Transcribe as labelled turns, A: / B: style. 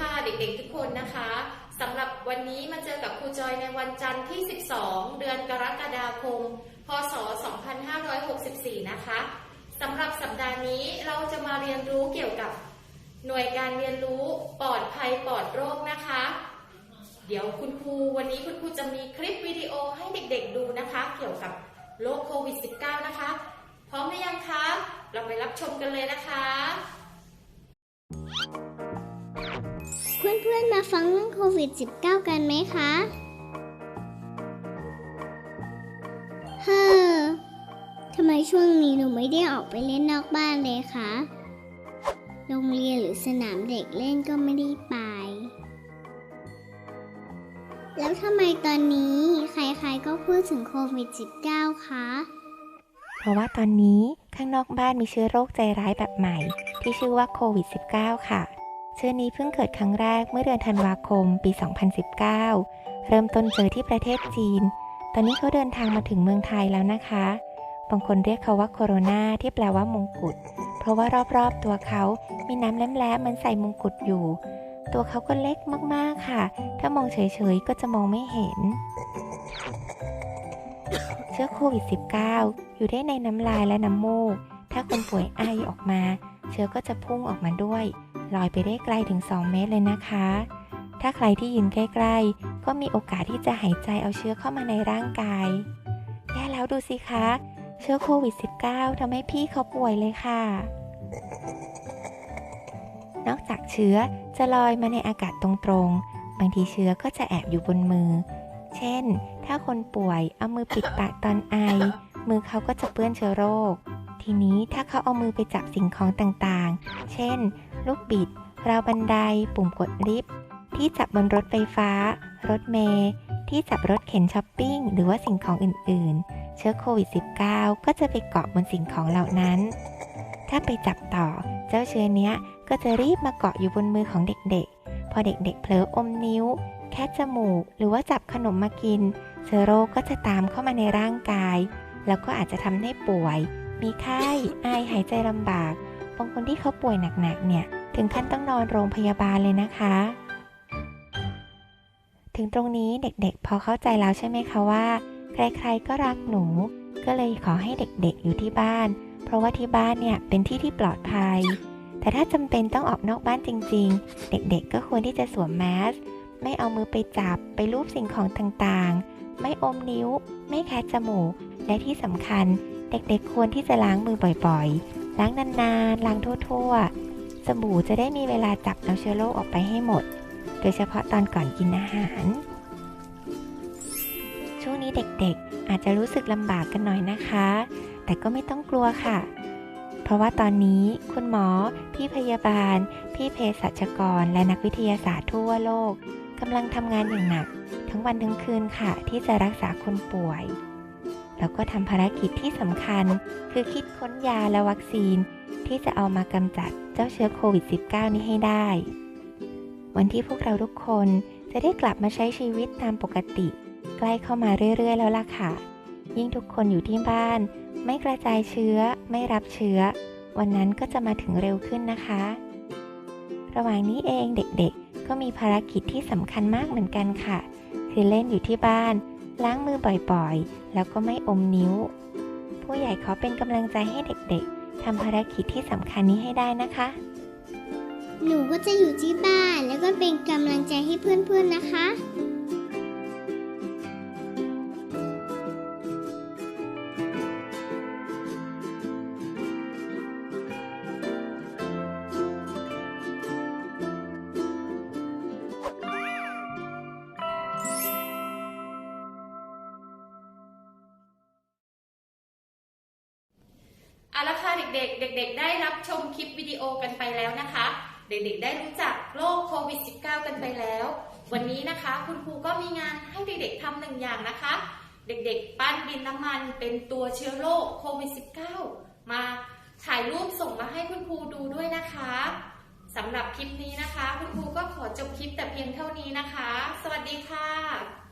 A: ค่ะเด็กๆทุกคนนะคะสำหรับวันนี้มาเจอกับครูจอยในวันจันทร์ที่ 12 เดือนกรกฎาคม พศ 2564 นะคะสำหรับสัปดาห์นี้เราจะมาเรียนรู้เกี่ยวกับหน่วยการเรียนรู้ปลอดภัยปลอดโรคนะคะ เดี๋ยวคุณครูวันนี้คุณครูจะมีคลิปวิดีโอให้เด็กๆดูนะคะ เกี่ยวกับโรคโควิด -19 นะคะ พร้อมหรือยังคะ เราไปรับชมกันเลยนะคะ
B: ฟังเรื่องโควิด -19 กันไหมคะ เฮ้อทำไมช่วงนี้หนูไม่ได้ออกไปเล่นนอกบ้านเลยคะ โรงเรียนหรือสนามเด็กเล่นก็ไม่ได้ไป แล้วทำไมตอนนี้ใครๆก็พูดถึงโควิด -19 คะ
C: เพราะว่าตอนนี้ข้างนอกบ้านมีเชื้อโรคใจร้ายแบบใหม่ ที่ชื่อว่าโควิด -19 ค่ะ เชื้อนี้เพิ่งเกิดครั้งแรกเมื่อเดือนธันวาคมปี 2019 เริ่มต้นเจอที่ประเทศจีน ตอนนี้เขาเดินทางมาถึงเมืองไทยแล้วนะคะ บางคนเรียกเขาว่าโคโรนาที่แปลว่ามงกุฎ เพราะว่ารอบๆตัวเขามีน้ำแหลมๆเหมือนใส่มงกุฎอยู่ ตัวเขาก็เล็กมากๆค่ะ ถ้ามองเฉยๆก็จะมองไม่เห็น เชื้อโควิด -19 อยู่ได้ในน้ำลายและน้ำมูก ถ้าคนป่วยไอออกมา เชื้อก็จะพุ่งออกมาด้วย ลอยไปได้ไกลถึง 2 เมตรเลยนะคะ ถ้าใครที่ยืนใกล้ๆ ก็มีโอกาสที่จะหายใจเอาเชื้อเข้ามาในร่างกายแย่แล้วดูสิคะ เชื้อโควิด -19 ทำให้พี่เขาป่วยเลยค่ะ นอกจากเชื้อจะลอยมาในอากาศตรงๆ บางทีเชื้อก็จะแอบอยู่บนมือ เช่น ถ้าคนป่วยเอามือปิดปากตอนไอ มือเขาก็จะเปื้อนเชื้อโรค ทีนี้ถ้าเขาเอามือไปจับสิ่งของต่างๆ เช่น ลูกบิด ราวบันได ปุ่มกดลิฟต์ ที่จับบนรถไฟฟ้า รถเมล์ ที่จับรถเข็นช้อปปิ้ง หรือว่าสิ่งของอื่นๆ เชื้อโควิด -19 ก็จะไปเกาะบนสิ่งของเหล่านั้น ถ้าไปจับต่อ เจ้าเชื้อเนี้ยก็จะรีบมาเกาะอยู่บนมือของเด็กๆ พอเด็กๆ เผลออมนิ้ว แค่จมูก หรือว่าจับขนมมากิน เชื้อโรคก็จะตามเข้ามาในร่างกาย แล้วก็อาจจะทำให้ป่วย มีไข้ไอหายใจลำบาก บางคนที่เขาป่วยหนักๆเนี่ย ถึงขั้นต้องนอนโรงพยาบาลเลยนะคะ ถึงตรงนี้เด็กๆ พอเข้าใจแล้วใช่ไหมคะว่า ใครๆก็รักหนู ก็เลยขอให้เด็กๆอยู่ที่บ้าน เพราะว่าที่บ้านเนี่ยเป็นที่ที่ปลอดภัย แต่ถ้าจำเป็นต้องออกนอกบ้านจริง ๆ เด็กๆ ก็ควรที่จะสวมแมสไม่เอามือไปจับไปรูปสิ่งของต่างๆ ไม่อมนิ้ว ไม่แคะจมูก และที่สำคัญ เด็กๆควรที่จะล้างมือบ่อยๆ ล้างนานๆ ล้างทั่วๆ สบู่จะได้มีเวลาจับเอาเชื้อโรคออกไปให้หมด โดยเฉพาะตอนก่อนกินอาหาร ช่วงนี้เด็กๆ อาจจะรู้สึกลำบากกันหน่อยนะคะ แต่ก็ไม่ต้องกลัวค่ะ เพราะว่าตอนนี้คุณหมอ พี่พยาบาล พี่เภสัชกร และนักวิทยาศาสตร์ทั่วโลกกำลังทำงานอย่างหนัก ทั้งวันทั้งคืนค่ะ ที่จะรักษาคนป่วย แล้วก็ทำภารกิจที่สำคัญ คือคิดค้นยาและวัคซีน ที่จะเอามากำจัดเจ้าเชื้อโควิด -19 นี้ให้ได้ วันที่พวกเราทุกคนจะได้กลับมาใช้ชีวิตตามปกติ ใกล้เข้ามาเรื่อย ๆ แล้วล่ะค่ะ ยิ่งทุกคนอยู่ที่บ้าน ไม่กระจายเชื้อ ไม่รับเชื้อ วันนั้นก็จะมาถึงเร็วขึ้นนะคะ ระหว่างนี้เองเด็กๆ ก็มีภารกิจที่สำคัญมากเหมือนกันค่ะ คือเล่นอยู่ที่บ้าน ล้างมือบ่อยๆ แล้วก็ไม่อมนิ้ว ผู้ใหญ่ขอเป็นกำลังใจให้เด็กๆทำภารกิจที่สำคัญนี้ให้ได้นะคะ
B: หนูก็จะอยู่ที่บ้านแล้วก็เป็นกำลังใจให้เพื่อนๆนะคะ
A: เอาละค่ะเด็กๆ เด็ก ๆ ได้รับชมคลิปวิดีโอกันไปแล้วนะคะ เด็กๆ ได้รู้จักโรคโควิด -19 กันไปแล้ว วันนี้นะคะคุณครูก็มีงานให้เด็กๆทำหนึ่งอย่างนะคะ เด็กๆ ปั้นดินน้ำมันเป็นตัวเชื้อโรคโควิด -19 มาถ่ายรูปส่งมาให้คุณครูดูด้วยนะคะสำหรับคลิปนี้นะคะ คุณครูก็ขอจบคลิปแต่เพียงเท่านี้นะคะ สวัสดีค่ะ